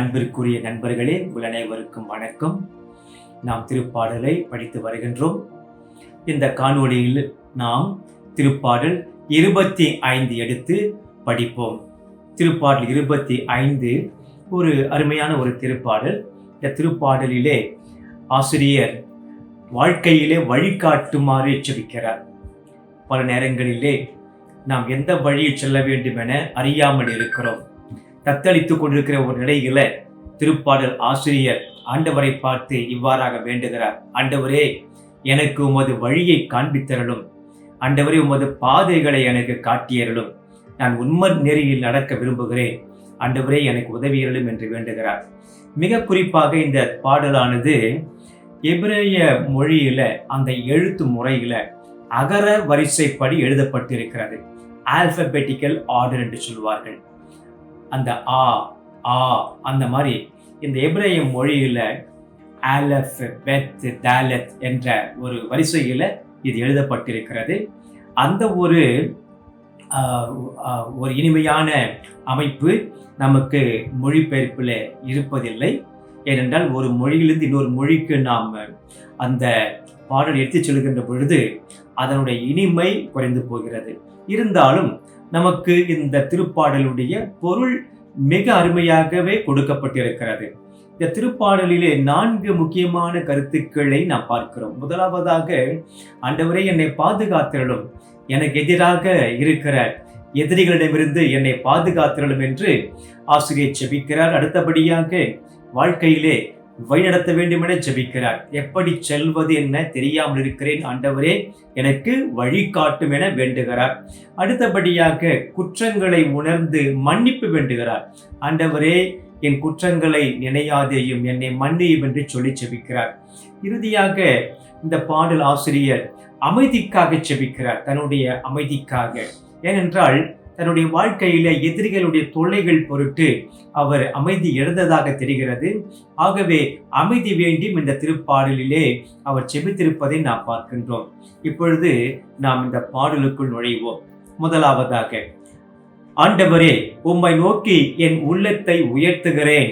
அன்பிற்குரிய நண்பர்களே உங்கள் அனைவருக்கும் வணக்கம். நாம் திருப்பாடலை படித்து வருகின்றோம். இந்த காணொளியில் நாம் திருப்பாடல் இருபத்தி ஐந்து எடுத்து படிப்போம். திருப்பாடல் இருபத்தி ஐந்து ஒரு அருமையான ஒரு திருப்பாடல். இந்த திருப்பாடலிலே ஆசிரியர் வாழ்க்கையிலே வழிகாட்டுமாறு எச்சரிக்கிறார். பல நேரங்களிலே நாம் எந்த வழியில் செல்ல வேண்டும் என அறியாமல் இருக்கிறோம். தத்தளித்துக் கொண்டிருக்கிற ஒரு நிலையில திருப்பாடல் ஆசிரியர் ஆண்டவரை பார்த்து இவ்வாறாக வேண்டுகிறார். ஆண்டவரே எனக்கு உமது வழியை காண்பித்தரலும் ஆண்டவரே உமது பாதைகளை எனக்கு காட்டியறலும் நான் உண்மை நெறியில் நடக்க விரும்புகிறேன். ஆண்டவரே எனக்கு உதவியறலும் என்று வேண்டுகிறார். மிக குறிப்பாக இந்த பாடலானது எபிரேய மொழியில அந்த எழுத்து முறையில அகர வரிசைப்படி எழுதப்பட்டிருக்கிறது. ஆல்பபெட்டிக்கல் ஆர்டர் என்று சொல்வார்கள். அந்த ஆ ஆ அந்த மாதிரி இந்த எப்ரேய மொழியில் ஆலஃப் பெத் தாலத் என்ற ஒரு வரிசையில் இது எழுதப்பட்டிருக்கிறது. அந்த ஒரு ஒரு இனிமையான அமைப்பு நமக்கு மொழிபெயர்ப்பில் இருப்பதில்லை. ஏனென்றால் ஒரு மொழியிலிருந்து இன்னொரு மொழிக்கு நாம் அந்த பாடல் எடுத்துச் செல்கின்ற பொழுது அதனுடைய இனிமை குறைந்து போகிறது. இருந்தாலும் நமக்கு இந்த திருப்பாடலுடைய பொருள் மிக அருமையாகவே கொடுக்கப்பட்டிருக்கிறது. இந்த திருப்பாடலிலே நான்கு முக்கியமான கருத்துக்களை நாம் பார்க்கிறோம். முதலாவதாக ஆண்டவரே என்னை பாதுகாத்திரலும் எனக்கு எதிராக இருக்கிற எதிரிகளிடமிருந்து என்னை பாதுகாத்திரலும் என்று ஆசிரியர் செபிக்கிறார் அடுத்தபடியாக வாழ்க்கையிலே வழிநடத்த வேண்டும் என ஜெபிக்கிறார். எப்படி செல்வது என்ன தெரியாமல் இருக்கிறேன் ஆண்டவரே எனக்கு வழிகாட்டும் என வேண்டுகிறார். அடுத்தபடியாக குற்றங்களை உணர்ந்து மன்னிப்பு வேண்டுகிறார். ஆண்டவரே என் குற்றங்களை நினையாதேயும் என்னை மன்னியும் என்று சொல்லி செபிக்கிறார் இறுதியாக இந்த பாடல் ஆசிரியர் அமைதிக்காக செபிக்கிறார் தன்னுடைய அமைதிக்காக. ஏனென்றால் தன்னுடைய வாழ்க்கையில எதிரிகளுடைய தொல்லைகள் பொருட்டு அவர் அமைதி இழந்ததாக தெரிகிறது. ஆகவே அமைதி வேண்டியும் இந்த திருப்பாடலிலே அவர் செபித்திருப்பதை நாம் பார்க்கின்றோம். இப்பொழுது நாம் இந்த பாடலுக்குள் நுழைவோம். முதலாவதாக ஆண்டவரே உம்மை நோக்கி என் உள்ளத்தை உயர்த்துகிறேன்.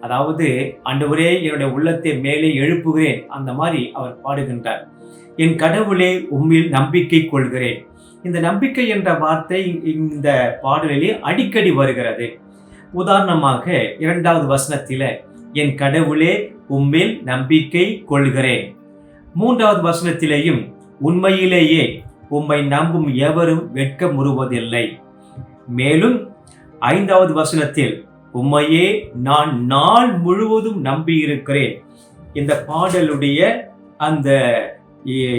அதாவது ஆண்டவரே என்னுடைய உள்ளத்தை மேலே எழுப்புகிறேன். அந்த மாதிரி அவர் பாடுகின்றார். என் கடவுளே உம்மில் நம்பிக்கை கொள்கிறேன். இந்த நம்பிக்கை என்ற வார்த்தை இந்த பாடலிலே அடிக்கடி வருகிறது. உதாரணமாக இரண்டாவது வசனத்தில் என் கடவுளே உம்மில் நம்பிக்கை கொள்கிறேன். மூன்றாவது வசனத்திலேயும் உண்மையிலேயே உம்மை நம்பும் எவரும் வெட்கமுறுவதில்லை மேலும் ஐந்தாவது வசனத்தில் உம்மையே நான் நாள் முழுவதும் நம்பியிருக்கிறேன். இந்த பாடலுடைய அந்த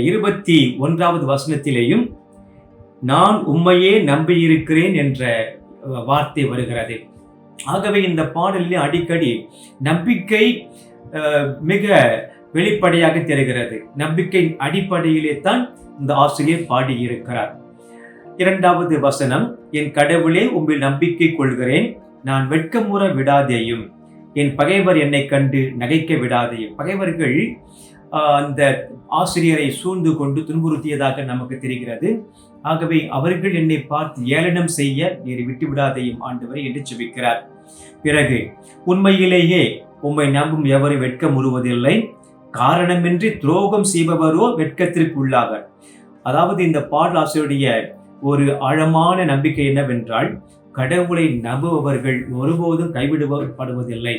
இருபத்தி ஒன்றாவது வசனத்திலேயும் நான் உம்மையே நம்பியிருக்கிறேன் என்ற வார்த்தை வருகிறது. ஆகவே இந்த பாடலில் அடிக்கடி நம்பிக்கை மிக வெளிப்படையாக தெரிகிறது. நம்பிக்கையின் அடிப்படையிலே தான் இந்த ஆசிரியர் பாடியிருக்கிறார். இரண்டாவது வசனம் என் கடவுளே உம்மில் நம்பிக்கை கொள்கிறேன். நான் வெட்கமுற விடாதேயும். என் பகைவர் என்னை கண்டு நகைக்க விடாதேயும். பகைவர்கள் அந்த ஆசிரியரை சூழ்ந்து கொண்டு துன்புறுத்தியதாக நமக்கு தெரிகிறது. ஆகவே அவர்கள் என்னை பார்த்து ஏளனம் செய்ய நீர் விட்டுவிடாதையும் ஆண்டவரை என்று செபிக்கிறார் பிறகு உண்மையிலேயே உம்மை நம்பும் எவரும் வெட்கம் உருவதில்லை. காரணமின்றி துரோகம் செய்பவரோ வெட்கத்திற்கு உள்ளாவர். அதாவது இந்த பாடலாசிரியருடைய ஒரு ஆழமான நம்பிக்கை என்னவென்றால் கடவுளை நம்புபவர்கள் ஒருபோதும் கைவிடுவப்படுவதில்லை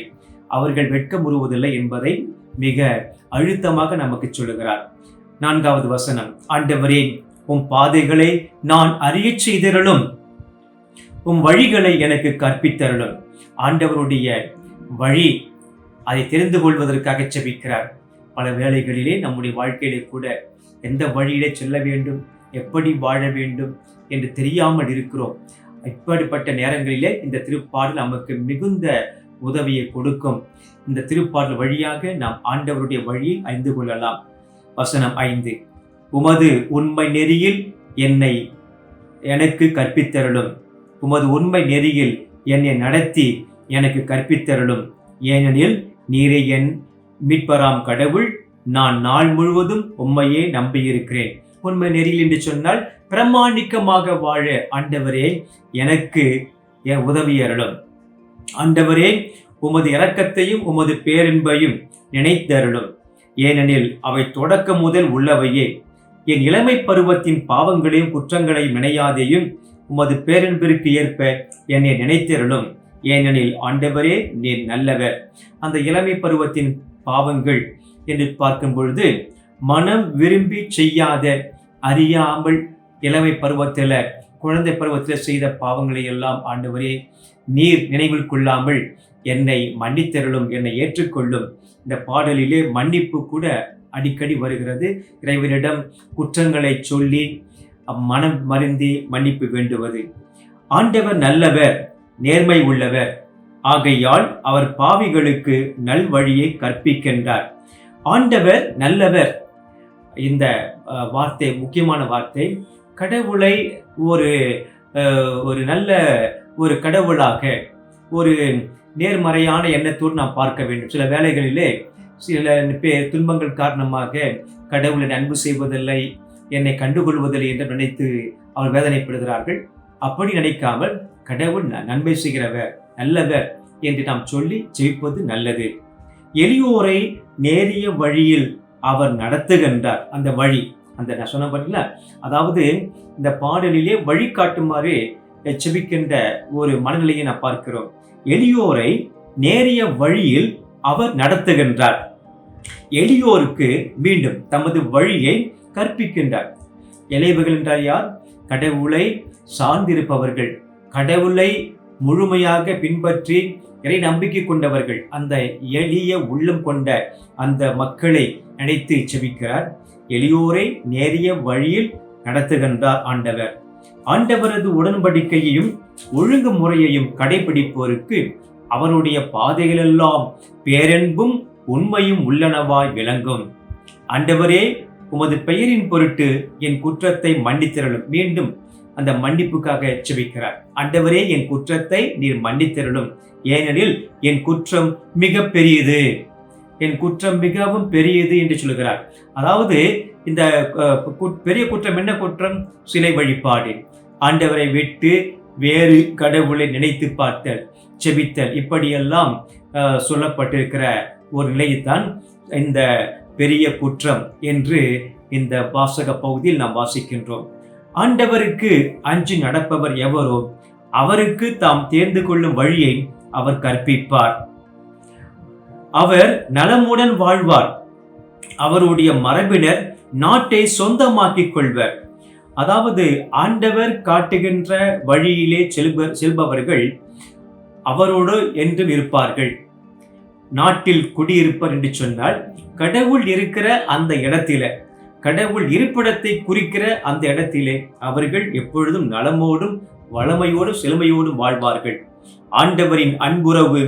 அவர்கள் வெட்கமுறுவதில்லை என்பதை மிக அழுத்தமாக நமக்கு சொல்லுகிறார். நான்காவது வசனம் ஆண்டவரே உம் பாதைகளை நான் அறியச் செய்தரலும் உம் வழிகளை எனக்கு கற்பித்தருளும். ஆண்டவருடைய வழி அதை தெரிந்து கொள்வதற்காக செபிக்கிறார். பல வேளைகளிலே நம்முடைய வாழ்க்கையிலே கூட எந்த வழியிலே செல்ல வேண்டும் எப்படி வாழ வேண்டும் என்று தெரியாமல் இருக்கிறோம். இப்படிப்பட்ட நேரங்களிலே இந்த திருப்பாடல் நமக்கு மிகுந்த உதவியை கொடுக்கும். இந்த திருப்பாடல் வழியாக நாம் ஆண்டவருடைய வழியை அறிந்து கொள்ளலாம். வசனம் ஐந்து. உமது உண்மை நெறியில் என்னை எனக்கு கற்பித்தருளும். உமது உண்மை நெறியில் என்னை நடத்தி எனக்கு கற்பித்தருளும். ஏனெனில் நீரே என் மீட்பராம் கடவுள். நான் நாள் முழுவதும் உண்மையே நம்பியிருக்கிறேன். உண்மை நெறியில் என்று சொன்னால் பிரமாணிக்கமாக வாழ ஆண்டவரே எனக்கு என் உதவி அருளும் ஆண்டவரே உமது இரக்கத்தையும் உமது பேரின்பையும் நினைத்தருளும். ஏனெனில் அவை தொடக்கம் முதல் உள்ளவையே. என் இளமை பருவத்தின் பாவங்களையும் குற்றங்களையும் நினையாதேயும் உமது பேரன்பிற்கு ஏற்ப என்னை நினைத்திருளும். ஏனெனில் ஆண்டவரே நீர் நல்லவர். அந்த இளமை பருவத்தின் பாவங்கள் என்று பார்க்கும் பொழுது மனம் விரும்பி செய்யாத அறியாமல் இளமை பருவத்தில் குழந்தை பருவத்தில் செய்த பாவங்களை எல்லாம் ஆண்டவரே நீர் நினைவில் கொள்ளாமல் என்னை மன்னித்தருளும் என்னை ஏற்றுக்கொள்ளும். இந்த பாடலிலே மன்னிப்பு கூட அடிக்கடி வருகிறது. இறைவனிடம் குற்றங்களை சொல்லி மனம் மருந்தி மன்னிப்பு வேண்டுவது. ஆண்டவர் நல்லவர் நேர்மை உள்ளவர். ஆகையால் அவர் பாவிகளுக்கு நல் வழியை கற்பிக்கின்றார். ஆண்டவர் நல்லவர். இந்த வார்த்தை முக்கியமான வார்த்தை. கடவுளை ஒரு ஒரு நல்ல ஒரு கடவுளாக ஒரு நேர்மறையான எண்ணத்தோடு நாம் பார்க்க வேண்டும். சில வேலைகளிலே சில பேர் துன்பங்கள் காரணமாக கடவுளை அன்பு செய்வதில்லை என்னை கண்டுகொள்வதில்லை என்று நினைத்து அவர் வேதனைப்படுகிறார்கள். அப்படி நினைக்காமல் கடவுள் ந- நன்மை செய்கிறவர் நல்லவர் என்று நாம் சொல்லி ஜெயிப்பது நல்லது. எளியோரை நேரிய வழியில் அவர் நடத்துகின்றார். அந்த வழி அந்த நான் சொன்ன பார்த்தீங்களா அதாவது இந்த பாடலிலே வழி காட்டுமாறு செபிக்கின்ற ஒரு மனநிலையை நான் பார்க்கிறோம். எளியோரை நேரிய வழியில் அவர் நடத்துகின்றார். எளியோருக்கு மீண்டும் தமது வழியை கற்பிக்கின்றார். எளியவர்கள் என்றால் யார்? கடவுளை சார்ந்திருப்பவர்கள். கடவுளை முழுமையாக பின்பற்றி இறை நம்பிக்கை கொண்டவர்கள். அந்த எளிய உள்ளம் கொண்ட அந்த மக்களை நினைத்து செபிக்கிறார் எளியோரை நேரிய வழியில் நடத்துகின்றார் ஆண்டவர். ஆண்டவரது உடன்படிக்கையையும் ஒழுங்குமுறையையும் கடைபிடிப்போருக்கு அவருடைய பாதைகளெல்லாம் பேரன்பும் உண்மையும் உள்ளனவாய் விளங்கும். ஆண்டவரே உமது பெயரின் பொருட்டு என் குற்றத்தை மன்னித்திரளும் மீண்டும் அந்த மன்னிப்புக்காக செபிக்கிறார் ஆண்டவரே என் குற்றத்தை நீர் மன்னித்திரளும் ஏனெனில் என் குற்றம் மிக பெரியது. என் குற்றம் மிகவும் பெரியது என்று சொல்கிறார் அதாவது இந்த பெரிய குற்றம் என்ன குற்றம்? சிலை வழிபாடு. ஆண்டவரை விட்டு வேறு கடவுளை நினைத்து பார்த்தல் செபித்தல். இப்படியெல்லாம் சொல்லப்பட்டிருக்கிற ஒரு நிலையைத்தான் இந்த பெரிய குற்றம் என்று இந்த வாசக பகுதியில் நாம் வாசிக்கின்றோம். ஆண்டவருக்கு அஞ்சு நடப்பவர் எவரோ அவருக்கு தாம் தேர்ந்து கொள்ளும் வழியை அவர் கற்பிப்பார். அவர் நலமுடன் வாழ்வார். அவருடைய மரபினர் நாட்டை சொந்தமாக்கிக் கொள்வர். அதாவது ஆண்டவர் காட்டுகின்ற வழியிலே செல்ப செல்பவர்கள் அவரோடு என்றும் இருப்பார்கள். நாட்டில் குடியிருப்பர் என்று சொன்னால் கடவுள் இருக்கிற அந்த இடத்தில கடவுள் இருப்பிடத்தை குறிக்கிற அந்த இடத்திலே அவர்கள் எப்பொழுதும் நலமோடும் வளமையோடும் செழுமையோடும் வாழ்வார்கள். ஆண்டவரின் அன்புறவு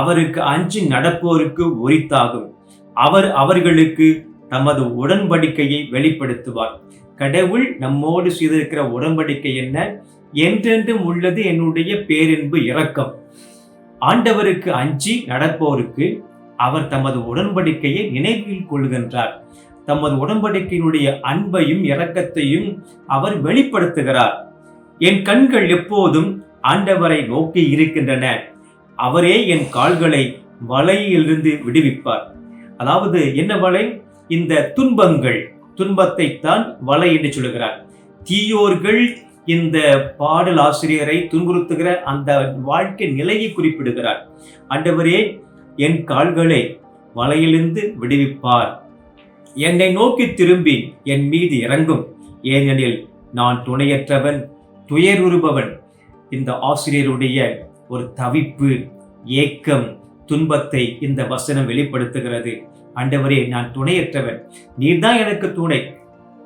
அவருக்கு அஞ்சு நடப்போருக்கு உரித்தாகும். அவர் அவர்களுக்கு தமது உடன்படிக்கையை வெளிப்படுத்துவார். கடவுள் நம்மோடு செய்திருக்கிற உடன்படிக்கை என்ன? என்றென்றும் உள்ளது என்னுடைய பேரன்பு இரக்கம். ஆண்டவருக்கு அஞ்சி நடப்போருக்கு அவர் தமது உடன்படிக்கையை நினைவில் கொள்கின்றார். தமது உடன்படிக்கையினுடைய அன்பையும் இரக்கத்தையும் அவர் வெளிப்படுத்துகிறார். என் கண்கள் எப்போதும் ஆண்டவரை நோக்கி இருக்கின்றன. அவரே என் கால்களை வலையிலிருந்து விடுவிப்பார். அதாவது என்ன வலை? இந்த துன்பங்கள். துன்பத்தை தான் வலை என்று சொல்லுகிறார். தீயோர்கள் இந்த பாடல் ஆசிரியரை துன்புறுத்துகிற அந்த வாழ்க்கை நிலையை குறிப்பிடுகிறார். ஆண்டவரே என் கால்களை வலையிலிருந்து விடுவிப்பார். என்னை நோக்கி திரும்பி என் மீது இறங்கும். ஏனெனில் நான் துணையற்றவன் துயருறுபவன். இந்த ஆசிரியருடைய ஒரு தவிப்பு ஏக்கம் துன்பத்தை இந்த வசனம் வெளிப்படுத்துகிறது. ஆண்டவரே நான் துணையற்றவன். நீர்தான் எனக்கு துணை.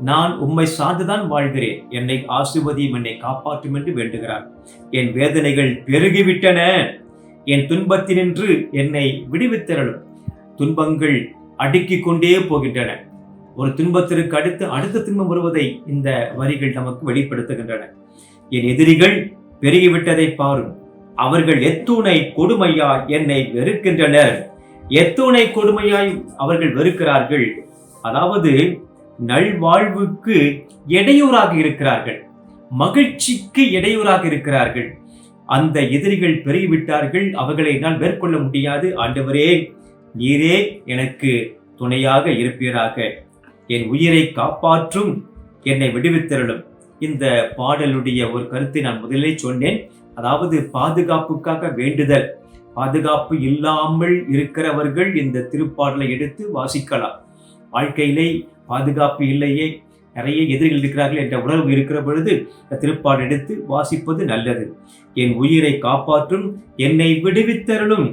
நான் உம்மை சார்ந்துதான் வாழ்கிறேன். என்னை ஆசிர்வதியும் என்னை காப்பாற்றும் என்று வேண்டுகிறார். என் வேதனைகள் பெருகிவிட்டன. என் துன்பத்தினின்று என்னை விடுவித்தரலும் துன்பங்கள் அடுக்கிக் கொண்டே போகின்றன. ஒரு துன்பத்திற்கு அடுத்து அடுத்த துன்பம் வருவதை இந்த வரிகள் நமக்கு வெளிப்படுத்துகின்றன. என் எதிரிகள் பெருகிவிட்டதை பாரும். அவர்கள் எத்துணை கொடுமையா என்னை வெறுக்கின்றனர். எத்துணை கொடுமையாய் அவர்கள் வெறுக்கிறார்கள். அதாவது நல்வாழ்வுக்கு இடையூறாக இருக்கிறார்கள். மகிழ்ச்சிக்கு இடையூறாக இருக்கிறார்கள். அந்த எதிரிகள் பெருகிவிட்டார்கள். அவர்களை நான் மேற்கொள்ள முடியாது. ஆண்டவரே நீரே எனக்கு துணையாக இருப்பீராக. என் உயிரை காப்பாற்றும் என்னை விடுவித்தருளும். இந்த பாடலுடைய ஒரு கருத்தை நான் முதலில் சொன்னேன். அதாவது பாதுகாப்புக்காக வேண்டுதல். பாதுகாப்பு இல்லாமல் இருக்கிறவர்கள் இந்த திருப்பாடலை எடுத்து வாசிக்கலாம். வாழ்க்கையிலே பாதுகாப்பு இல்லையே நிறைய எதிரிகள் இருக்கிறார்கள் என்ற உணர்வு இருக்கிற பொழுது இந்த திருப்பாடல் எடுத்து வாசிப்பது நல்லது. என் உயிரை காப்பாற்றும் என்னை விடுவித்தருளும்.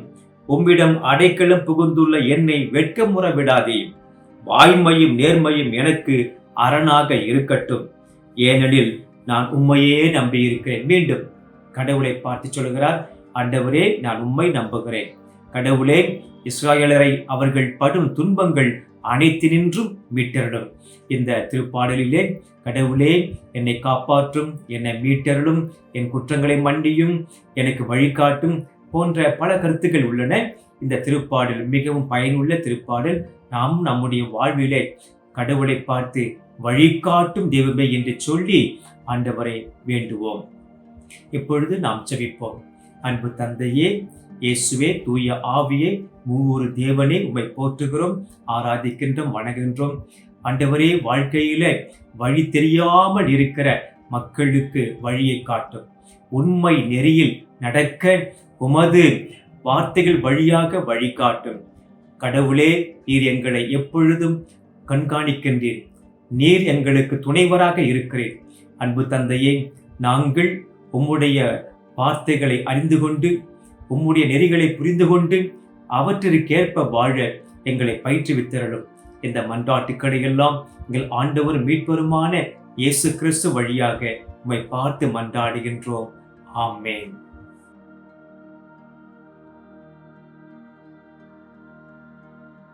உம்மிடம் அடைக்கலம் புகுந்துள்ள என்னை வெட்கமுற விடாதே வாய்மையும் நேர்மையும் எனக்கு அரணாக இருக்கட்டும். ஏனெனில் நான் உண்மையே நம்பியிருக்கிறேன். மீண்டும் கடவுளை பார்த்து சொல்கிறார் ஆண்டவரே நான் உண்மை நம்புகிறேன். கடவுளே இஸ்ராயலரை அவர்கள் படும் துன்பங்கள் அனைத்தினின்றும் மீட்டருளும். இந்த திருப்பாடலிலே கடவுளே என்னை காப்பாற்றும் என்னை மீட்டருளும் என் குற்றங்களை மண்டியும் எனக்கு வழிகாட்டும் போன்ற பல கருத்துக்கள் உள்ளன. இந்த திருப்பாடல் மிகவும் பயனுள்ள திருப்பாடல். நாம் நம்முடைய வாழ்விலே கடவுளை பார்த்து வழிகாட்டும் தெய்வமே என்று சொல்லி ஆண்டவரை வேண்டுவோம். இப்பொழுது நாம் செவிப்போம் அன்பு தந்தையே இயேசுவே தூய ஆவியே மூவொரு தேவனே உமை போற்றுகிறோம் ஆராதிக்கின்றோம் வணங்குகின்றோம் ஆண்டவரே வாழ்க்கையில வழி தெரியாமல் இருக்கிற மக்களுக்கு வழியை காட்டும். உண்மை நெறியில் நடக்க உமது வார்த்தைகள் வழியாக வழிகாட்டும் கடவுளே நீர் எங்களை எப்பொழுதும் கண்காணிக்கின்றீர். நீர் எங்களுக்கு துணைவராக இருக்கிறீர். அன்பு தந்தையே நாங்கள் உம்முடைய வார்த்தைகளை அறிந்து கொண்டு உம்முடைய நெறிகளை புரிந்து கொண்டு அவற்றிற்கேற்ப வாழ எங்களை பயிற்றுவித்திரலும் இந்த மன்றாட்டுக்களையெல்லாம் எங்கள் ஆண்டவர் மீட்பருமான இயேசு கிறிஸ்து வழியாக உம்மை பார்த்து மன்றாடுகின்றோம். ஆமேன்.